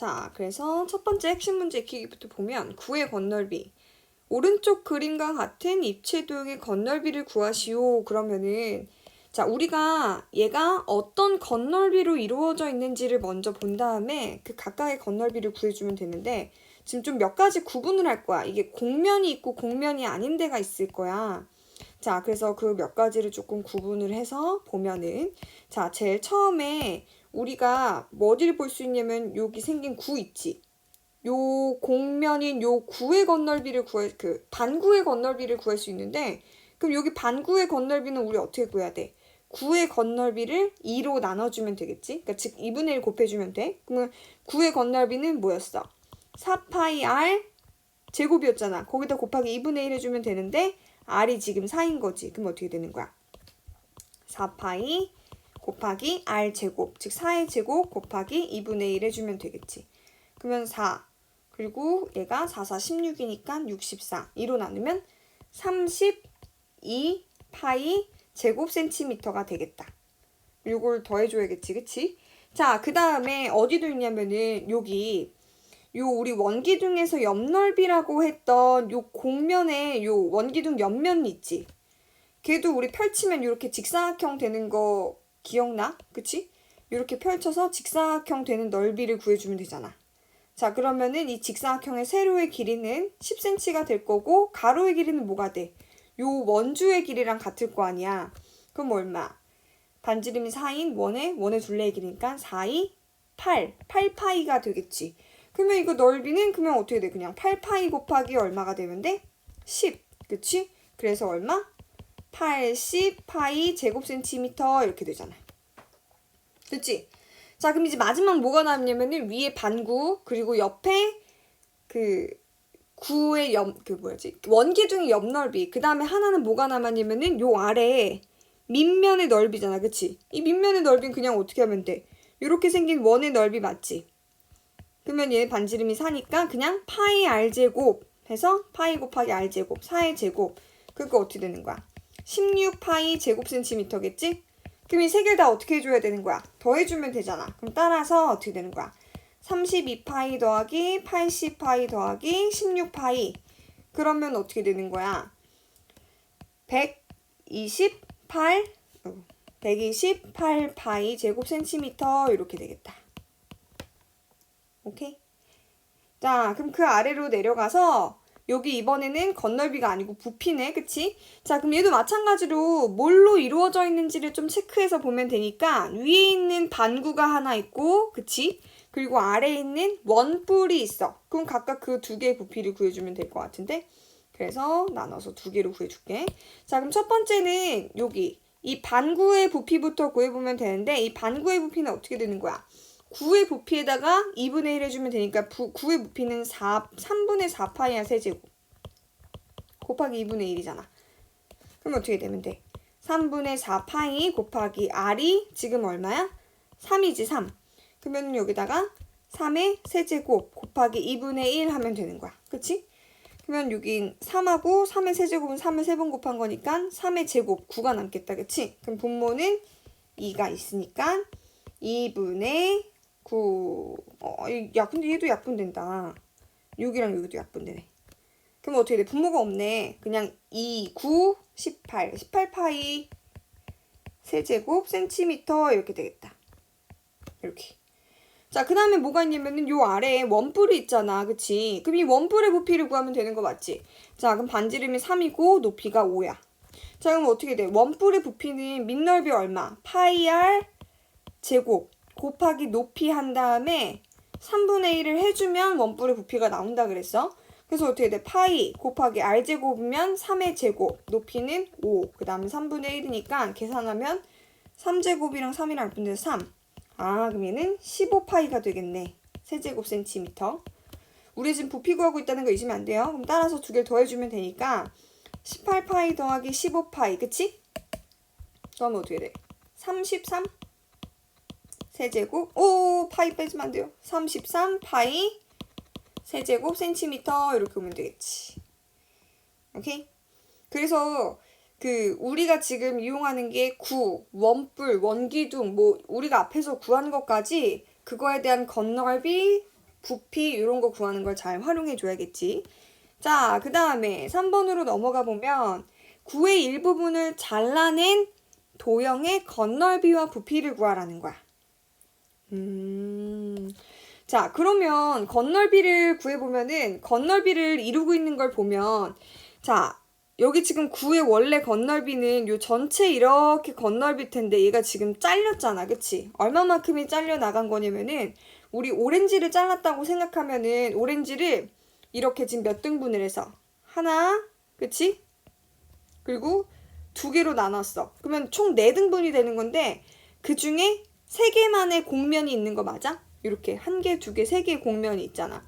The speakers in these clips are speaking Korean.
자, 그래서 첫 번째 핵심 문제 익히기부터 보면 9의 건널비. 오른쪽 그림과 같은 입체 도형의 건널비를 구하시오. 그러면은 자, 우리가 얘가 어떤 건널비로 이루어져 있는지를 먼저 본 다음에 그 각각의 건널비를 구해주면 되는데 지금 좀 몇 가지 구분을 할 거야. 이게 공면이 있고 공면이 아닌 데가 있을 거야. 자, 그래서 그 몇 가지를 조금 구분을 해서 보면은 자, 제일 처음에 우리가 뭐 어디를 볼 수 있냐면 여기 생긴 구 있지. 요 공면인 요 구의 건널비를 구할 그 반구의 건널비를 구할 수 있는데 그럼 여기 반구의 건널비는 우리 어떻게 구해야 돼? 9의 건널비를 2로 나눠주면 되겠지? 그러니까 즉 2분의 1 곱해주면 돼. 그러면 9의 건널비는 뭐였어? 4파이 r 제곱이었잖아. 거기다 곱하기 2분의 1 해주면 되는데 r이 지금 4인 거지. 그럼 어떻게 되는 거야? 4파이 곱하기 r 제곱, 즉 4의 제곱 곱하기 2분의 1 해주면 되겠지. 그러면 4 그리고 얘가 4, 4, 16이니까 64 2로 나누면 32 파이 제곱 센티미터가 되겠다. 요걸 더해줘야겠지, 그치? 자, 그 다음에 어디도 있냐면은 여기 요 우리 원기둥에서 옆넓이라고 했던 요 공면에 요 원기둥 옆면 있지? 걔도 우리 펼치면 이렇게 직사각형 되는 거 기억나? 그치? 이렇게 펼쳐서 직사각형 되는 넓이를 구해주면 되잖아. 자, 그러면은 이 직사각형의 세로의 길이는 10cm가 될 거고 가로의 길이는 뭐가 돼? 요 원주의 길이랑 같을 거 아니야. 그럼 얼마? 반지름이 4인 원의 원의 둘레의 길이니까 4, 2, 8. 8파이가 되겠지. 그러면 이거 넓이는 그러면 어떻게 돼? 그냥 8파이 곱하기 얼마가 되면 돼? 10. 그치? 그래서 얼마? 80 파이 제곱 센티미터 이렇게 되잖아. 그치? 자, 그럼 이제 마지막 뭐가 남냐면은 위에 반구 그리고 옆에 그 구의 옆, 그 뭐였지? 원기둥의 옆 넓이. 그 다음에 하나는 뭐가 남았냐면은 요 아래에 밑면의 넓이잖아. 그치? 이 밑면의 넓이는 그냥 어떻게 하면 돼? 요렇게 생긴 원의 넓이 맞지? 그러면 얘 반지름이 4니까 그냥 파이 r제곱 해서 파이 곱하기 r제곱, 4의 제곱. 그거 어떻게 되는 거야? 16파이 제곱 센티미터겠지? 그럼 이 세 개를 다 어떻게 해줘야 되는 거야? 더해주면 되잖아. 그럼 따라서 어떻게 되는 거야? 32파이 더하기 80파이 더하기 16파이. 그러면 어떻게 되는 거야? 128, 128파이 제곱 센티미터 이렇게 되겠다. 오케이? 자, 그럼 그 아래로 내려가서 여기 이번에는 건널비가 아니고 부피네, 그치? 자, 그럼 얘도 마찬가지로 뭘로 이루어져 있는지를 좀 체크해서 보면 되니까 위에 있는 반구가 하나 있고, 그치? 그리고 아래에 있는 원뿔이 있어. 그럼 각각 그 두 개의 부피를 구해주면 될 것 같은데? 그래서 나눠서 두 개로 구해줄게. 자, 그럼 첫 번째는 여기 이 반구의 부피부터 구해보면 되는데 이 반구의 부피는 어떻게 되는 거야? 9의 부피에다가 2분의 1 해주면 되니까 부, 9의 부피는 4, 3분의 4파이야 세제곱 곱하기 2분의 1이잖아. 그럼 어떻게 되면 돼? 3분의 4파이 곱하기 r이 지금 얼마야? 3이지 3. 그러면 여기다가 3의 세제곱 곱하기 2분의 1 하면 되는 거야. 그치? 그러면 여기 3하고 3의 세제곱은 3을 3번 곱한 거니까 3의 제곱 9가 남겠다. 그치? 그럼 분모는 2가 있으니까 2분의 9. 어, 야, 근데 얘도 약분된다. 6이랑 여기도 약분되네. 그럼 어떻게 돼? 분모가 없네. 그냥 2, 9, 18. 18파이 세제곱 센티미터 이렇게 되겠다. 이렇게. 자, 그 다음에 뭐가 있냐면은 요 아래에 원뿔이 있잖아. 그치? 그럼 이 원뿔의 부피를 구하면 되는 거 맞지? 자, 그럼 반지름이 3이고 높이가 5야. 자, 그럼 어떻게 돼? 원뿔의 부피는 밑넓이 얼마? 파이 r 제곱 곱하기 높이 한 다음에 3분의 1을 해주면 원뿔의 부피가 나온다 그랬어. 그래서 어떻게 돼? 파이 곱하기 r제곱이면 3의 제곱, 높이는 5, 그 다음에 3분의 1이니까 계산하면 3제곱이랑 3이랑 합분돼서 3. 아, 그럼 얘는 15파이가 되겠네. 세제곱 센티미터. 우리 지금 부피 구하고 있다는 거 잊으면 안 돼요. 그럼 따라서 두 개를 더해주면 되니까 18파이 더하기 15파이, 그치? 그러면 어떻게 돼? 33? 세제곱 오 파이 빼주면 안 돼요 33 파이 세제곱 센티미터 이렇게 오면 되겠지 오케이 그래서 그 우리가 지금 이용하는 게 구, 원뿔, 원기둥 뭐 우리가 앞에서 구하는 것까지 그거에 대한 건널비 부피 이런 거 구하는 걸 잘 활용해 줘야겠지. 자, 그 다음에 3번으로 넘어가 보면 구의 일부분을 잘라낸 도형의 건널비와 부피를 구하라는 거야. 음. 자, 그러면 건널비를 구해보면은 건널비를 이루고 있는 걸 보면 자, 여기 지금 구의 원래 건널비는 요 전체 이렇게 건널비일 텐데 얘가 지금 잘렸잖아. 그치? 얼마만큼이 잘려 나간 거냐면은 우리 오렌지를 잘랐다고 생각하면은 오렌지를 이렇게 지금 몇 등분을 해서 하나, 그치? 그리고 두 개로 나눴어. 그러면 총 네 등분이 되는 건데 그 중에 세 개만의 곡면이 있는 거 맞아? 이렇게 한 개, 두 개, 세 개의 곡면이 있잖아.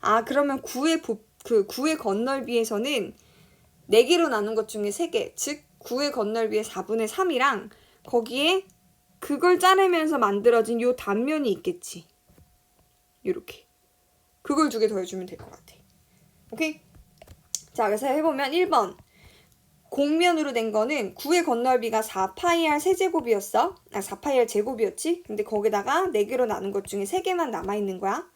아, 그러면 구의 부, 그 구의 건널비에서는 네 개로 나눈 것 중에 세 개, 즉 구의 건널비의 4분의 3이랑 거기에 그걸 자르면서 만들어진 요 단면이 있겠지. 이렇게. 그걸 두 개 더해주면 될 것 같아. 오케이? 자, 그래서 해보면 1번. 곡면으로 된 거는 9의 건널비가 4파이R 세제곱이었어. 아, 4파이R 제곱이었지. 근데 거기다가 4개로 나눈 것 중에 3개만 남아있는 거야.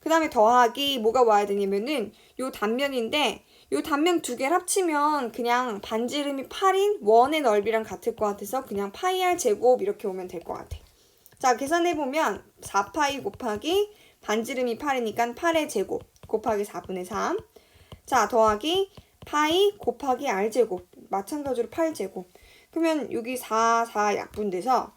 그 다음에 더하기 뭐가 와야 되냐면은 요 단면인데 요 단면 두 개를 합치면 그냥 반지름이 8인 원의 넓이랑 같을 것 같아서 그냥 파이R 제곱 이렇게 오면 될 것 같아. 자, 계산해보면 4파이 곱하기 반지름이 8이니까 8의 제곱 곱하기 4분의 3. 자, 더하기 파이 곱하기 r제곱 마찬가지로 8제곱 그러면 여기 4, 4 약분돼서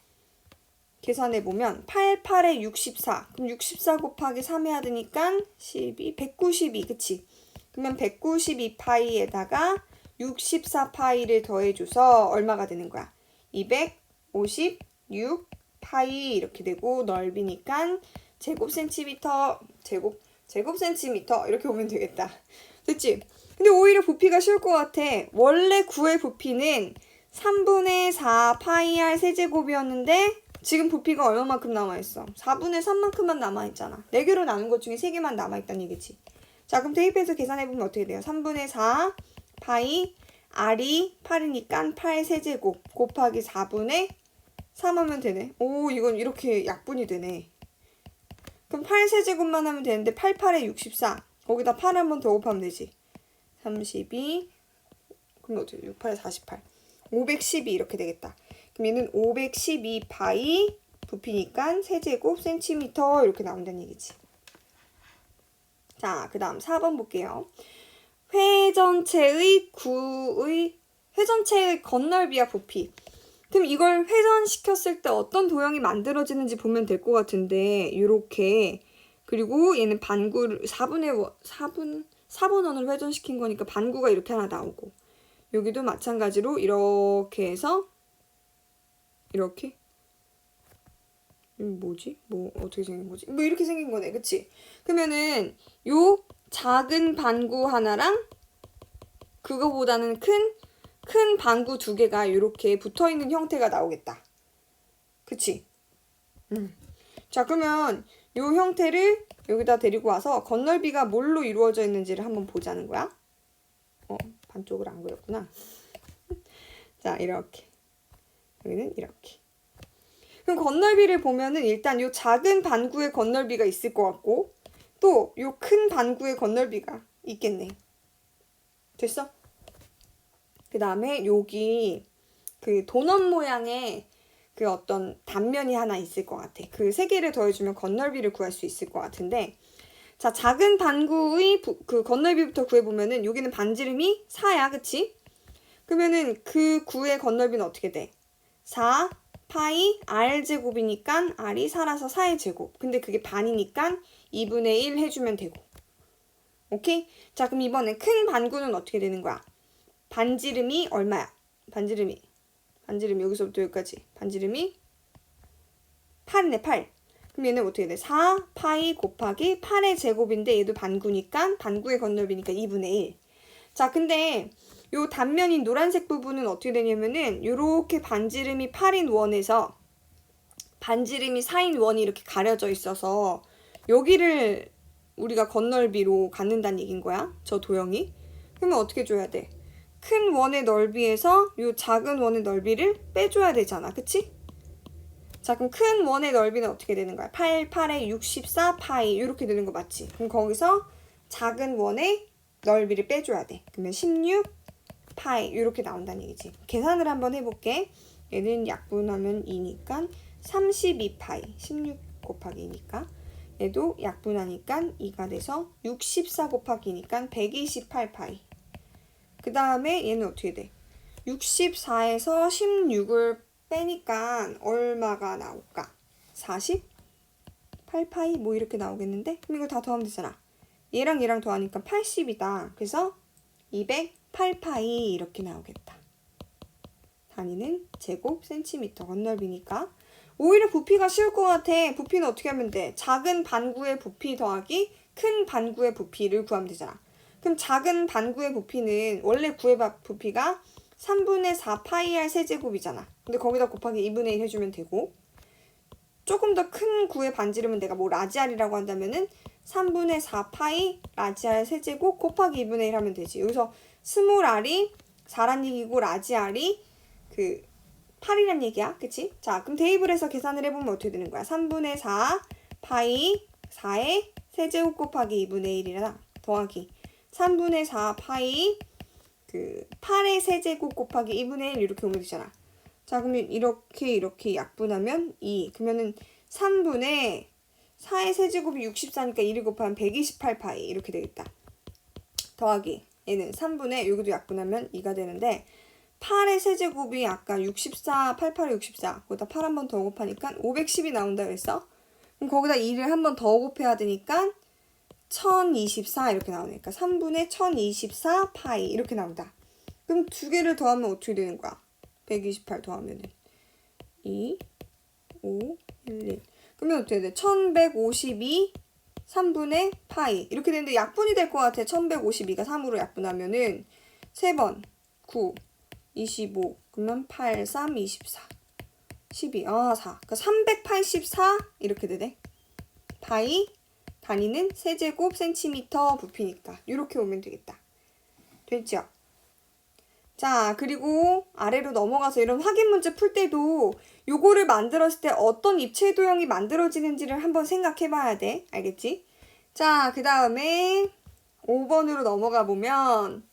계산해 보면 8, 8에 64 그럼 64 곱하기 3 해야 되니까 12, 192 그치? 그러면 192 파이에다가 64 파이를 더해줘서 얼마가 되는 거야? 256 파이 이렇게 되고 넓이니까 제곱 센티미터 제곱 제곱 센티미터 이렇게 오면 되겠다. 됐지? 근데 오히려 부피가 쉬울 것 같아. 원래 9의 부피는 3분의 4 파이 r 세제곱이었는데 지금 부피가 얼마만큼 남아있어? 4분의 3만큼만 남아있잖아. 4개로 나눈 것 중에 3개만 남아있다는 얘기지. 자, 그럼 대입해서 계산해보면 어떻게 돼요? 3분의 4 파이 r이 8이니까 8 세제곱 곱하기 4분의 3 하면 되네. 오, 이건 이렇게 약분이 되네. 그럼 8 세제곱만 하면 되는데 8, 8에 64. 거기다 8 한 번 더 곱하면 되지. 32. 그럼 어떻게 6, 8에 48. 512 이렇게 되겠다. 그럼 얘는 512파이 부피니까 세제곱 센티미터 이렇게 나온다는 얘기지. 자, 그 다음 4번 볼게요. 회 전체의 구의 회 전체의 건널비와 부피. 그럼 이걸 회전시켰을 때 어떤 도형이 만들어지는지 보면 될 것 같은데 이렇게 그리고 얘는 반구를 4분의 4분 4번 원을 회전시킨 거니까 반구가 이렇게 하나 나오고 여기도 마찬가지로 이렇게 해서 이렇게 뭐지? 뭐 어떻게 생긴 거지? 뭐 이렇게 생긴 거네, 그치? 그러면은 요 작은 반구 하나랑 그거보다는 큰큰 방구 두 개가 이렇게 붙어 있는 형태가 나오겠다. 그치? 음. 자, 그러면 요 형태를 여기다 데리고 와서 건널비가 뭘로 이루어져 있는지를 한번 보자는 거야. 어, 반쪽을 안 그렸구나. 자, 이렇게. 여기는 이렇게. 그럼 건널비를 보면은 일단 요 작은 반구의 건널비가 있을 것 같고 또 요 큰 반구의 건널비가 있겠네. 됐어? 그 다음에 여기 그 도넛 모양의 그 어떤 단면이 하나 있을 것 같아. 그 세 개를 더해주면 건널비를 구할 수 있을 것 같은데 자 작은 반구의 부, 그 건널비부터 구해보면은 여기는 반지름이 4야 그치? 그러면은 그 구의 건널비는 어떻게 돼? 4 파이 r 제곱이니까 r이 4라서 4의 제곱. 근데 그게 반이니까 2분의 1 해주면 되고. 오케이? 자 그럼 이번에 큰 반구는 어떻게 되는 거야? 반지름이 얼마야? 반지름이 반지름이 여기서부터 여기까지 반지름이 8이네 8 그럼 얘는 어떻게 돼? 4 파이 곱하기 8의 제곱인데 얘도 반구니까 반구의 건널비니까 2분의 1 자 근데 요 단면인 노란색 부분은 어떻게 되냐면은 요렇게 반지름이 8인 원에서 반지름이 4인 원이 이렇게 가려져 있어서 여기를 우리가 건널비로 갖는다는 얘긴 거야 저 도형이 그러면 어떻게 줘야 돼? 큰 원의 넓이에서 요 작은 원의 넓이를 빼줘야 되잖아. 그치? 자, 그럼 큰 원의 넓이는 어떻게 되는 거야? 8, 8에 64 파이 이렇게 되는 거 맞지? 그럼 거기서 작은 원의 넓이를 빼줘야 돼. 그러면 16 파이 이렇게 나온다는 얘기지. 계산을 한번 해볼게. 얘는 약분하면 2니까 32 파이 16 곱하기 2니까 얘도 약분하니까 2가 돼서 64 곱하기 2니까 128 파이. 그 다음에 얘는 어떻게 돼? 64에서 16을 빼니까 얼마가 나올까? 48파이 뭐 이렇게 나오겠는데? 그럼 이거 다 더하면 되잖아. 얘랑 얘랑 더하니까 80이다. 그래서 208파이 이렇게 나오겠다. 단위는 제곱 센티미터 건널비니까 오히려 부피가 쉬울 것 같아. 부피는 어떻게 하면 돼? 작은 반구의 부피 더하기 큰 반구의 부피를 구하면 되잖아. 그럼 작은 반구의 부피는 원래 구의 바- 부피가 3분의 4 파이 r 세제곱이잖아. 근데 거기다 곱하기 2분의 1 해주면 되고 조금 더 큰 구의 반지름은 내가 뭐 라지알이라고 한다면은 3분의 4 파이 라지알 세제곱 곱하기 2분의 1 하면 되지. 여기서 스몰 r이 4란 얘기고 라지알이 그 8이란 얘기야. 그치? 자, 그럼 해서 계산을 해보면 어떻게 되는 거야? 3분의 4 파이 4의 세제곱 곱하기 2분의 1이라 더하기 3분의 4 파이 그 8의 세제곱 곱하기 2분의 1 이렇게 오면 되잖아. 자, 그러면 이렇게 이렇게 약분하면 2. 그러면은 3분의 4의 세제곱이 64니까 1을 곱하면 128파이 이렇게 되겠다. 더하기 얘는 3분의 여기도 약분하면 2가 되는데 8의 세제곱이 아까 64, 88에 64 거기다 8 한 번 더 곱하니까 510이 나온다 그랬어. 그럼 거기다 2를 한 번 더 곱해야 되니까 1024 이렇게 나오니까 3분의 1024 파이 이렇게 나온다. 그럼 두 개를 더하면 어떻게 되는 거야? 128 더하면은 2, 5, 1, 1. 그러면 어떻게 돼? 1152 3분의 파이 이렇게 되는데 약분이 될 것 같아. 1152가 3으로 약분하면은 3번 9, 25 그러면 8, 3, 24 12, 아 4. 그러니까 384 이렇게 되네. 파이 단위는 세제곱 센티미터 부피니까 이렇게 오면 되겠다. 됐죠? 자, 그리고 아래로 넘어가서 이런 확인 문제 풀 때도 요거를 만들었을 때 어떤 입체 도형이 만들어지는지를 한번 생각해 봐야 돼. 알겠지? 자, 그 다음에 5번으로 넘어가 보면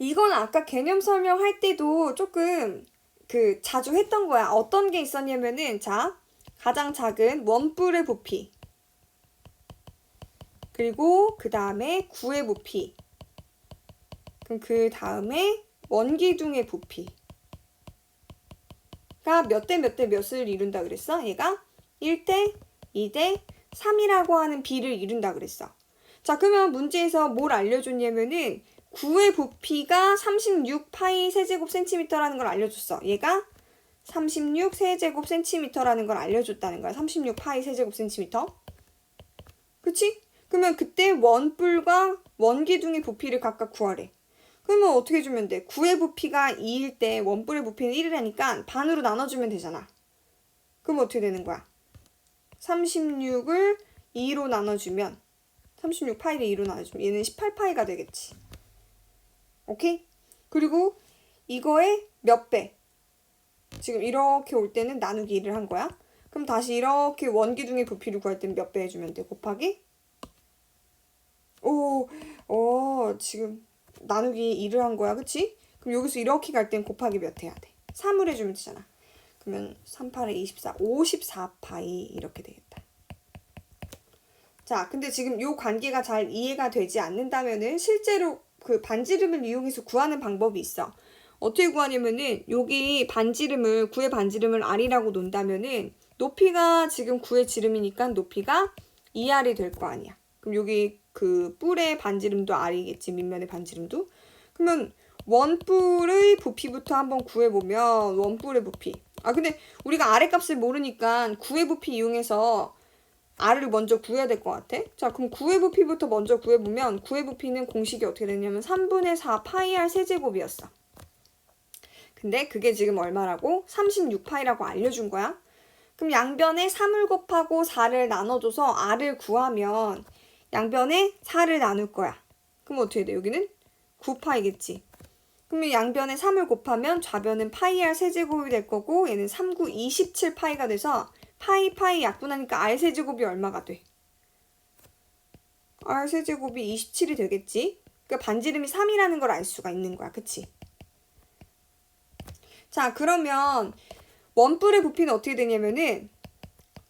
이건 아까 개념 설명할 때도 조금 그 자주 했던 거야. 어떤 게 있었냐면은 자, 가장 작은 원뿔의 부피. 그리고 그 다음에 구의 부피. 그럼 그 다음에 원기둥의 부피가 몇 대 몇 대 몇을 이룬다 그랬어? 얘가 1대 2대 3이라고 하는 비를 이룬다 그랬어. 자, 그러면 문제에서 뭘 알려줬냐면은 9의 부피가 36 파이 세제곱 센티미터라는 걸 알려줬어. 얘가 36 세제곱 센티미터라는 걸 알려줬다는 거야. 36 파이 세제곱 센티미터. 그치? 그러면 그때 원뿔과 원기둥의 부피를 각각 구하래. 그러면 어떻게 주면 돼? 9의 부피가 2일 때 원뿔의 부피는 1이라니까 반으로 나눠주면 되잖아. 그럼 어떻게 되는 거야? 36을 2로 나눠주면 36 파이를 2로 나눠주면 얘는 18 파이가 되겠지. 오케이? 그리고 이거의 몇 배? 지금 이렇게 올 때는 나누기 1을 한 거야. 그럼 다시 이렇게 원기둥의 부피를 구할 때는 몇 배 해주면 돼? 곱하기? 오, 어, 지금 나누기 1을 한 거야. 그치? 그럼 여기서 이렇게 갈 땐 곱하기 몇 해야 돼? 3을 해주면 되잖아. 그러면 3, 8에 24, 54파이 이렇게 되겠다. 자, 근데 지금 요 관계가 잘 이해가 되지 않는다면은 실제로 그 반지름을 이용해서 구하는 방법이 있어. 어떻게 구하냐면은 여기 반지름을 구의 반지름을 r이라고 놓는다면은 높이가 지금 구의 지름이니까 높이가 2r이 될 거 아니야. 그럼 여기 그 뿔의 반지름도 r이겠지 밑면의 반지름도. 그러면 원뿔의 부피부터 한번 구해보면 원뿔의 부피. 아 근데 우리가 아래 값을 모르니까 구의 부피 이용해서 r을 먼저 구해야 될 것 같아. 자 그럼 구의 부피부터 먼저 구해보면 구의 부피는 공식이 어떻게 되냐면 3분의 4 파이 r 세제곱이었어. 근데 그게 지금 얼마라고? 36파이라고 알려준 거야. 그럼 양변에 3을 곱하고 4를 나눠줘서 r을 구하면 양변에 4를 나눌 거야. 그럼 어떻게 돼? 여기는 9파이겠지. 그러면 양변에 3을 곱하면 좌변은 파이 r 세제곱이 될 거고 얘는 3구 27 파이가 돼서 파이 파이 약분하니까 r 세제곱이 얼마가 돼? r 세제곱이 27이 되겠지? 그러니까 반지름이 3이라는 걸 알 수가 있는 거야. 그치? 자, 그러면 원뿔의 부피는 어떻게 되냐면은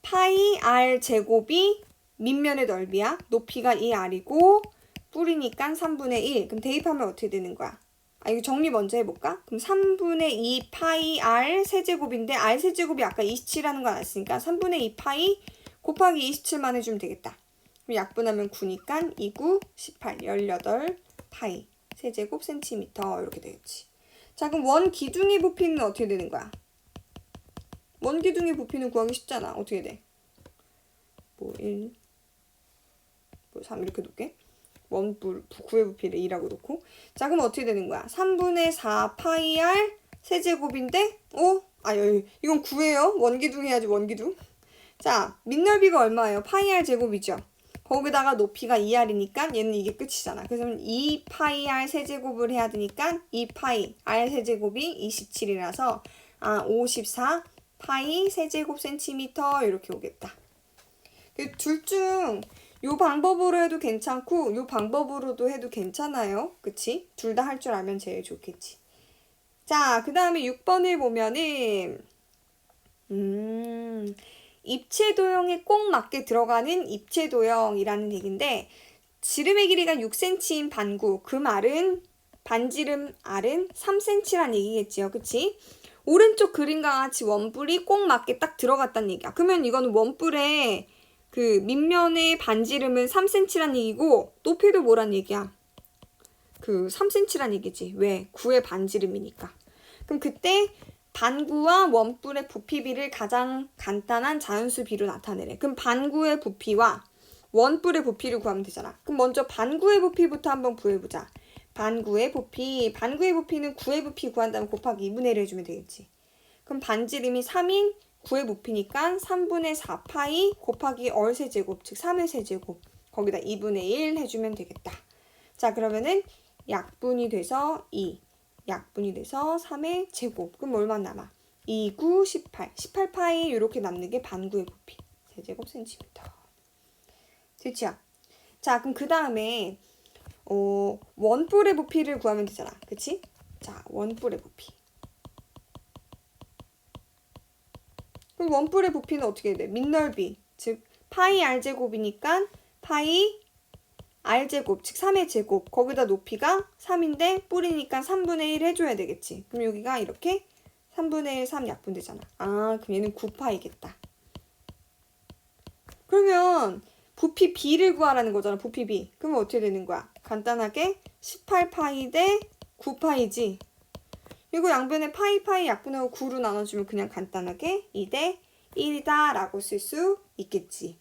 파이 r 제곱이 밑면의 넓이야. 높이가 2r이고 뿌리니까 3분의 1. 그럼 대입하면 어떻게 되는 거야? 아, 이거 정리 먼저 해볼까? 그럼 3분의 2 파이 r 세제곱인데 r 세제곱이 아까 27이라는 거 알았으니까 3분의 2 파이 곱하기 27만 해주면 되겠다. 그럼 약분하면 9니까 2, 9, 18, 18 파이 세제곱 센티미터 이렇게 되겠지. 자 그럼 원 기둥의 부피는 어떻게 되는 거야? 원 기둥의 부피는 구하기 쉽잖아. 어떻게 돼? 뭐 1, 뭐3 이렇게 놓게. 원뿔 구의 부피를 2라고 놓고 자 그럼 어떻게 되는 거야? 3분의 4 파이 r 세제곱인데 어? 아 이건 9예요. 원기둥 해야지 원기둥. 자 밑넓이가 얼마예요? 파이 r 제곱이죠. 거기다가 높이가 2r이니까 얘는 이게 끝이잖아. 그래서 2 파이 r 세제곱을 해야 되니까 2 파이 r 세제곱이 27이라서 아 54 파이 세제곱 센티미터 이렇게 오겠다. 그 둘중 요 방법으로 해도 괜찮고 요 방법으로도 해도 괜찮아요. 그치? 둘 다 할 줄 알면 제일 좋겠지. 자, 그 다음에 6번을 보면은 음, 입체 도형에 꼭 맞게 들어가는 입체 도형이라는 얘기인데 지름의 길이가 6cm인 반구 그 말은 반지름 R은 3cm란 얘기겠지요. 그치? 오른쪽 그림과 같이 원뿔이 꼭 맞게 딱 들어갔다는 얘기야. 그러면 이거는 원뿔에 그 밑면의 반지름은 3cm란 얘기고 높이도 뭐란 얘기야? 그 3cm란 얘기지. 왜? 9의 반지름이니까. 그럼 그때 반구와 원뿔의 부피비를 가장 간단한 자연수 비로 나타내래. 그럼 반구의 부피와 원뿔의 부피를 구하면 되잖아. 그럼 먼저 반구의 부피부터 한번 구해보자. 반구의 부피. 반구의 부피는 9의 부피 구한다면 곱하기 2분의 1 해주면 되겠지. 그럼 반지름이 3인 9의 부피니까 3분의 4 파이 곱하기 얼 세제곱, 즉 3의 세제곱. 거기다 2분의 1 해주면 되겠다. 자, 그러면은 약분이 돼서 2. 약분이 돼서 3의 제곱. 그럼 얼마 남아? 2, 9, 18. 18파이 이렇게 남는 게 반구의 부피. 세제곱 센티미터. 됐죠? 자, 그럼 그 다음에 어, 원뿔의 부피를 구하면 되잖아. 그치? 자, 원뿔의 부피. 그럼 원뿔의 부피는 어떻게 돼? 밑넓이. 즉, 파이 r제곱이니까 파이 r제곱, 즉 3의 제곱. 거기다 높이가 3인데 뿌리니까 3분의 1 해줘야 되겠지. 그럼 여기가 이렇게 3분의 1, 3 약분되잖아. 아, 그럼 얘는 9파이겠다. 그러면 부피 b를 구하라는 거잖아. 부피 b. 그러면 어떻게 되는 거야? 간단하게 18파이 대 9파이지. 이거 양변에 파이 파이 약분하고 9로 나눠주면 그냥 간단하게 2대 1이다 라고 쓸 수 있겠지.